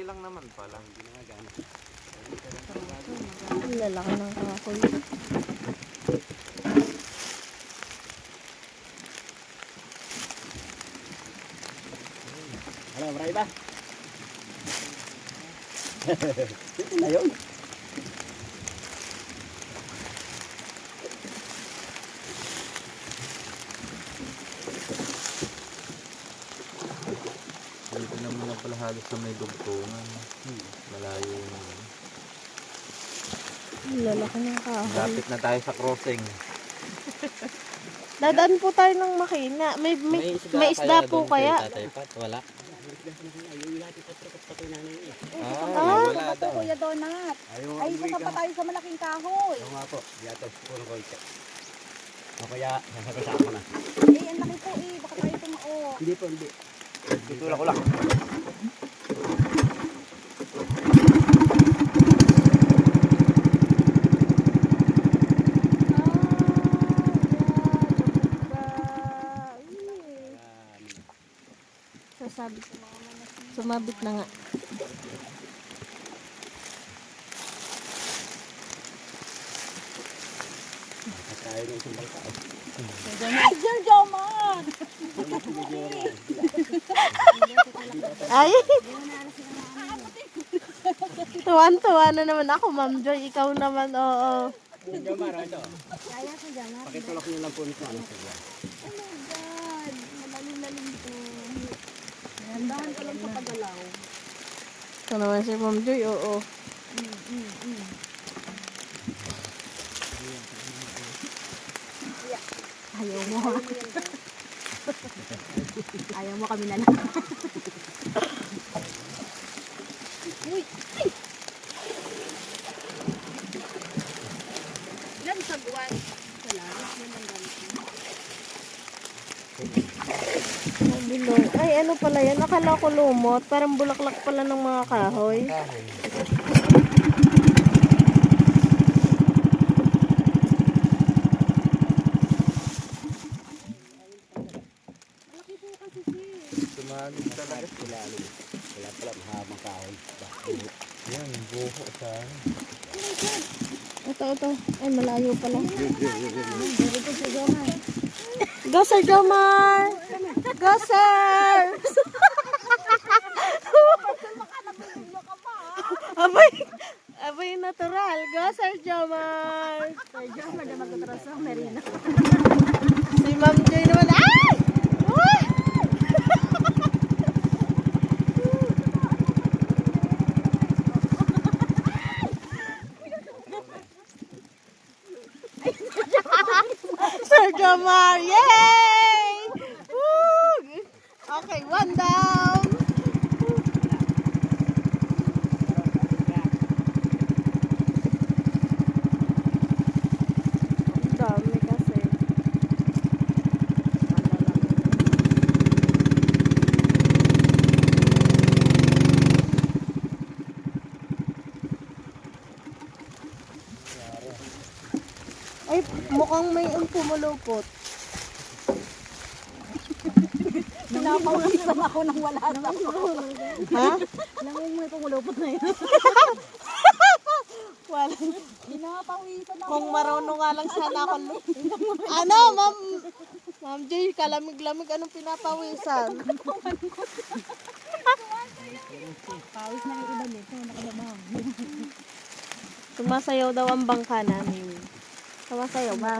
konti lang naman pala. Hindi na gano'n. Ang lalaki ng kahoy. Ano, marami ba? Ito na yun. Pala halos sa may dugtungan. Hmm. Malayo na. Ang lalaki ng kahoy. Lapit na tayo sa crossing. Dadaan po tayo ng makina. May, may, may isda, po doon kaya. kay Tatay Pat? Wala. Yun. Ah, wala Ito, daw. Kuya Donat. Ay, isa pa tayo sa malaking kahoy. Oo nga po. Yato. Puno ko ito. O kaya, sasagasa ko na. Eh, ang laki po eh. Baka tayo tumao. Hindi po, hindi. Tutulak ko lang. Sasabit. Sumabit na nga. Tayo ng isang balka. Ay, Sir Joman! Ay! Tuwan-tuwa na naman ako, Ma'am Joy. Ikaw naman, oo. Hindi mara ito. Kaya Joman. Pakitulak nyo lang po nito. Ano sila? Oh Dahan ka lang sa pagalaw. Ito naman si Ma'am Joy, oo. Mm, mm, mm. Ayaw mo. Ayaw mo kami na lang. Uy! Ay! Yan ang gamit mo. Bilog. Ay, ano pala yan? Akala ko lumot. Parang bulaklak pala ng mga kahoy. Sis. Sumagod talaga. Sila ano. Wala pala mahabang kahoy. Yan, buho sa Ito, ito. Ay, malayo pala. Very good sa Joman. Go, Sir Jomar! Go, Sir! abay, abay natural. Go, Sir Jomar! Sir Joman na magkatras ng Marina. Si Ma'am Joy naman. Ay! Uy! Sir Jomar! Yay! Woo! Okay, one down. Ay, mukhang may ang pumulupot. Pinapawisan ako nang wala na ako. Ha? Alam mo may pumulupot na yun. Wala. Pinapawisan ako. Kung marunong nga lang sana ako. ano, ma'am? Ma'am Joy, kalamig-lamig. Anong pinapawisan? Pawis na yung iba nito. Nakababang. Sumasayaw daw ang bangka namin. ว่าใส่ออกมา